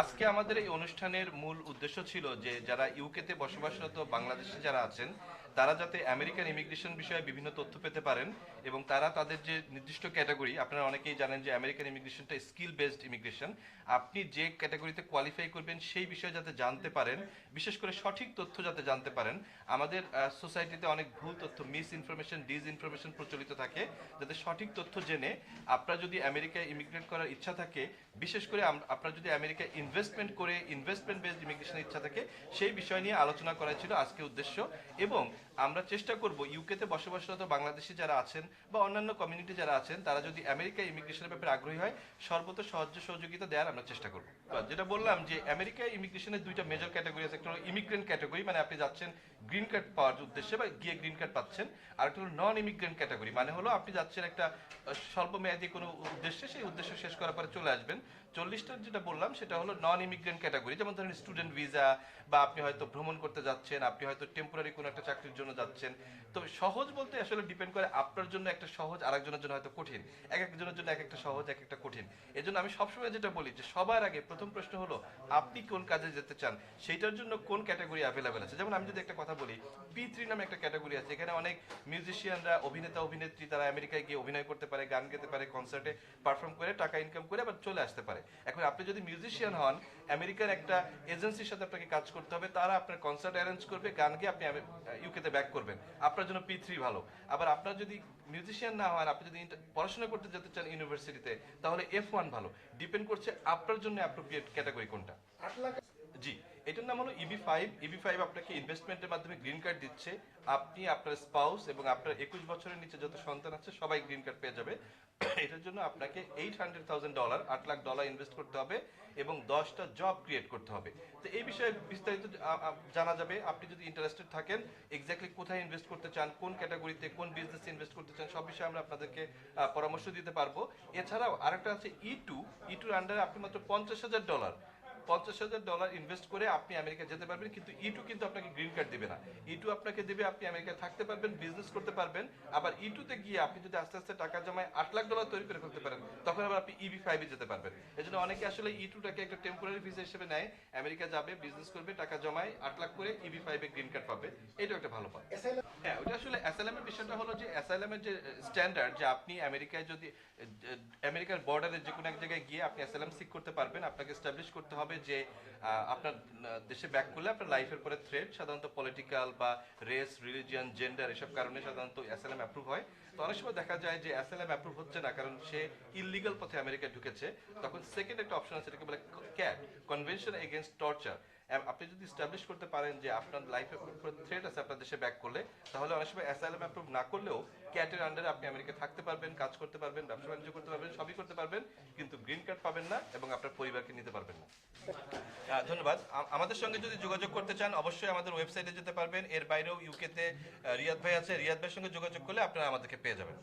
আজকে আমাদের এই অনুষ্ঠানের মূল উদ্দেশ্য ছিল যে যারা ইউকেতে বসবাসরত বাংলাদেশে যারা আছেন, তারা যাতে আমেরিকান ইমিগ্রেশন বিষয়ে বিভিন্ন তথ্য পেতে পারেন এবং তারা তাদের যে নির্দিষ্ট ক্যাটাগরি, আপনারা অনেকেই জানেন যে আমেরিকান ইমিগ্রেশনটা স্কিল বেসড ইমিগ্রেশন। আপনি যে ক্যাটাগরিতে কোয়ালিফাই করবেন সেই বিষয়ে যাতে জানতে পারেন, বিশেষ করে সঠিক তথ্য যাতে জানতে পারেন। আমাদের সোসাইটিতে অনেক ভুল তথ্য মিস ইনফরমেশন ডিস ইনফরমেশন প্রচলিত থাকে। যাতে সঠিক তথ্য জেনে আপনার যদি আমেরিকায় ইমিগ্রেট করার ইচ্ছা থাকে, বিশেষ করে আপনার যদি আমেরিকায় ইনভেস্টমেন্ট করে ইনভেস্টমেন্ট বেসড ইমিগ্রেশনের ইচ্ছা থাকে সেই বিষয় নিয়ে আলোচনা করা ছিল আজকে উদ্দেশ্য। এবং আমরা চেষ্টা করব ইউকেতে বসবাসরত বাংলাদেশি যারা আছেন বা অন্যান্য কমিউনিটি যারা আছেন, তারা যদি আমেরিকা ইমিগ্রেশনের ব্যাপারে আগ্রহী হয়, সর্বত সাহায্য সহযোগিতা দেওয়ার আমরা চেষ্টা করব। যেটা বললাম যে আমেরিকা ইমিগ্রেশনের দুইটা মেজর ক্যাটাগরি আছে, একটা হলো ইমিগ্রেন্ট ক্যাটাগরি মানে আপনি যাচ্ছেন গ্রিন কার্ড পাওয়ার উদ্দেশ্যে বা গিয়ে গ্রিন কার্ড পাচ্ছেন, আর একটা হলো নন ইমিগ্রেন্ট ক্যাটাগরি মানে হলো আপনি যাচ্ছেন একটা স্বল্প মেয়াদী কোনো উদ্দেশ্যে, সেই উদ্দেশ্য শেষ করার পরে চলে আসবেন। চল্লিশটার যেটা বললাম, সেটা হলো নন ইমিগ্রেন্ট ক্যাটাগরি যেমন ধরেন স্টুডেন্ট ভিসা বা আপনি হয়তো ভ্রমণ করতে যাচ্ছেন, আপনি হয়তো টেম্পোরারি কোনো একটা চাকরির জন্য যাচ্ছেন। তবে সহজ বলতে আসলে ডিপেন্ড করে আপনার জন্য একটা সহজ, আরেকজনের জন্য হয়তো কঠিন। এক একজনের জন্য এক একটা সহজ, এক একটা কঠিন। এজন্য আমি সবসময় যেটা বলি যে সবার আগে প্রথম প্রশ্ন হলো, আপনি কোন কাজে যেতে চান? সেইটার জন্য কোন ক্যাটাগরি অ্যাভেলেবেল আছে? যেমন আমি যদি একটা কথা বলি পি থ্রি নামে একটা ক্যাটাগরি আছে। এখানে অনেক মিউজিশিয়ানরা অভিনেতা, অভিনেত্রী, তারা আমেরিকায় গিয়ে অভিনয় করতে পারে, গান গেতে পারে কনসার্টে পারফর্ম করে টাকা ইনকাম করে আবার চলে আসতে পারে। এখন আপনি যদি মিউজিশিয়ান হন, আমেরিকার একটা এজেন্সির সাথে আপনাকে কাজ করতে হবে, তারা আপনার কনসার্ট অ্যারেঞ্জ করবে, গান গিয়ে আপনি ইউকেতে ব্যাক করবেন। আপনার জন্য পি থ্রি ভালো। আবার আপনার যদি মিউজিশিয়ান না হন আপনি যদি পড়াশোনা করতে যেতে চান ইউনিভার্সিটিতে তাহলে এফ ওয়ান ভালো। ডিপেন্ড করছে আপনার জন্য অ্যাপ্রোপ্রিয়েট ক্যাটাগরি কোনটা। জি এটার নাম হলো ইবি ফাইভ ইবি ফাইভ আপনাকে ইনভেস্টমেন্টের মাধ্যমে গ্রিন কার্ড দিচ্ছে। আপনি আপনার স্পাউস এবং আপনার একুশ বছরের নিচে যত সন্তান আছে সবাই গ্রিন কার্ড পেয়ে যাবে। জন্য আপনাকে এইট হান্ড্রেড থাউজেন্ড ডলার আট লাখ ডলার ইনভেস্ট করতে হবে এবং দশটা জব ক্রিয়েট করতে হবে। তো এই বিষয়ে বিস্তারিত জানা যাবে। আপনি যদি ইন্টারেস্টেড থাকেন এক্স্যাক্টলি কোথায় ইনভেস্ট করতে চান, কোন ক্যাটাগরিতে কোন বিজনেসে ইনভেস্ট করতে চান, সব বিষয়ে আমরা আপনাদেরকে পরামর্শ দিতে পারব। এছাড়াও আরেকটা আছে ই টু ই টুর আন্ডারে আপনি মাত্র পঞ্চাশ হাজার ডলার পঞ্চাশ হাজার ডলার ইনভেস্ট করে আপনি আমেরিকা যেতে পারবেন কিন্তু ই টু কিন্তু আপনাকে গ্রিন কার্ড দিবে না। ই টু আপনাকে দিবে আপনি আমেরিকায় থাকতে পারবেন বিজনেস করতে পারবেন আবার ই টুতে গিয়ে আপনি যদি আস্তে আস্তে টাকা জমায় আট লাখ ডলার তৈরি করে ফেলতে পারেন তখন আবার আপনি ইবি ফাইভে যেতে পারবেন। এই জন্য অনেকে আসলে ই টুটাকে একটা টেম্পোরারি ভিসা হিসেবে নেয় আমেরিকা যাবে বিজনেস করবে টাকা জমায় আট লাখ করে ইবি ফাইভে গ্রিন কার্ড পাবে। এটাও একটা ভালো পথ। হ্যাঁ ওটা আসলে অ্যাসাইলামের বিষয়টা হলো যে অ্যাসাইলামের যে স্ট্যান্ডার্ড যে আপনি আমেরিকায় যদি আমেরিকার বর্ডারে যে কোনো এক জায়গায় গিয়ে আপনি অ্যাসাইলাম সিক করতে পারবেন আপনাকে এস্টাবলিশ করতে হবে যে আহ, আপনার দেশে ব্যাক করলে আপনার লাইফের পরে থ্রেড সাধারণত পলিটিক্যাল বা রেস রিলিজিয়ান জেন্ডার এসব কারণে সাধারণত অ্যাসেলাম অ্যাপ্রুভ হয়। তো অনেক সময় দেখা যায় যে অ্যাসেলাম অ্যাপ্রুভ হচ্ছে না কারণ সে ইলিগাল পথে আমেরিকায় ঢুকেছে। তখন সেকেন্ড একটা অপশন আছে এটাকে বলে ক্যাট কনভেনশন এগেনস্ট টর্চার আপনি যদি স্টাবলিশ করতে পারেন যে আপনার উপর থ্রেট আছে আপনার দেশে ব্যাক করলে, তাহলে অনেক সময় অ্যাসাইলাম অ্যাপ্রুভ না করলেও ক্যাটের আন্ডারে আপনি আমেরিকা থাকতে পারবেন, কাজ করতে পারবেন, ব্যবসা বাণিজ্য করতে পারবেন, সবই করতে পারবেন, কিন্তু গ্রিন কার্ড পাবেন না এবং আপনার পরিবারকে নিতে পারবেন না। ধন্যবাদ। আমাদের সঙ্গে যদি যোগাযোগ করতে চান, অবশ্যই আমাদের ওয়েবসাইটে যেতে পারবেন। এর বাইরেও ইউকেতে রিয়াদ ভাই আছে, রিয়াদ ভাইয়ের সঙ্গে যোগাযোগ করলে আপনারা আমাদেরকে পেয়ে যাবেন।